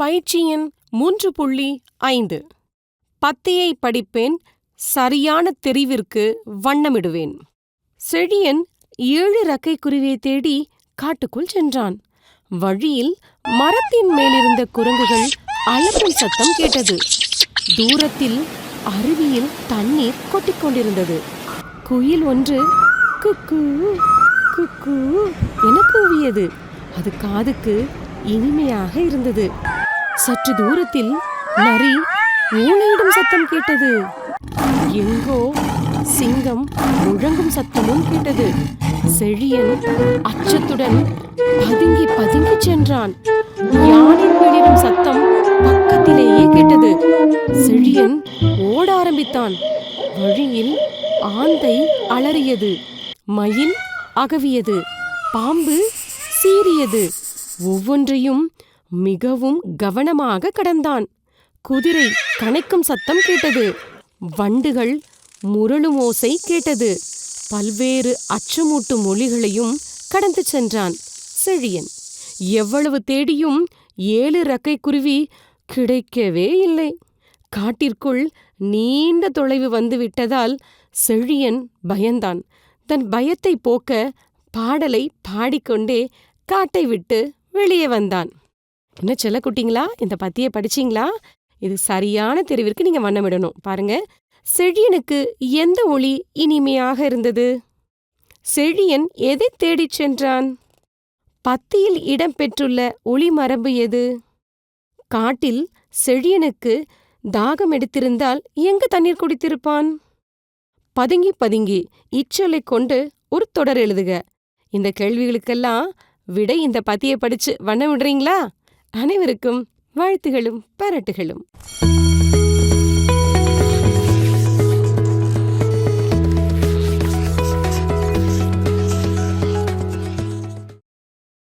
பயிற்சியின் மூன்று புள்ளி ஐந்து. பத்தியை படிப்பேன் சரியான தெரிவிற்கு வண்ணமிடுவேன். செழியன் ஏழு ரக்கை குருவியை தேடி காட்டுக்குள் சென்றான். வழியில் மரத்தின் மேலிருந்த குரங்குகள் அலப்பும் சத்தம் கேட்டது. தூரத்தில் அருவியில் தண்ணீர் கொட்டிக்கொண்டிருந்தது குயில் ஒன்று குக்கு குக்கு என கூவியது. அது காதுக்கு இனிமையாக இருந்தது. சற்று தூரத்தில் நரி ஊழையிடும் சத்தம் கேட்டது. எங்கோ சிங்கம் முழங்கும் சத்தமும் கேட்டது. செழியன் அச்சத்துடன் பதுங்கி பதுங்கி சென்றான். யானை பிடிடும் சத்தம் பக்கத்திலேயே கேட்டது. செழியன் ஓட ஆரம்பித்தான். வழியில் ஆந்தை அலறியது. மயில் அகவியது. பாம்பு சீறியது. ஒவ்வொன்றையும் மிகவும் கவனமாக கடந்தான். குதிரை கனைக்கும் சத்தம் கேட்டது. வண்டுகள் முரளும் ஓசை கேட்டது. பல்வேறு அச்சமூட்டும் மொழிகளையும் கடந்து சென்றான் செழியன். எவ்வளவு தேடியும் ஏழு ரக்கை குருவி கிடைக்கவே இல்லை. காட்டிற்குள் நீண்ட தொலைவு வந்து விட்டதால் செழியன் பயந்தான். தன் பயத்தை போக்க பாடலை பாடிக்கொண்டே காட்டை விட்டு வெளியே வந்தான். என்ன செல்ல குட்டிங்களா? இந்த பத்தியை படிச்சீங்களா? இது சரியான தெரிவிற்கு நீங்க வண்ணமிடணும். பாருங்க. செழியனுக்கு எந்த ஒளி இனிமையாக இருந்தது? செழியன் எதை தேடிச் சென்றான்? பத்தியில் இடம்பெற்றுள்ள ஒளி மரபு எது? காட்டில் செழியனுக்கு தாகம் எடுத்திருந்தால் எங்கு தண்ணீர் குடித்திருப்பான்? பதுங்கி பதுங்கி இச்சொலை கொண்டு ஒரு தொடர் எழுதுக. இந்த கேள்விகளுக்கெல்லாம் விடை இந்த பத்தியை படிச்சு வண்ண விடுறீங்களா அனைவருக்கும் வாழ்த்துகளும் பாராட்டுகளும்.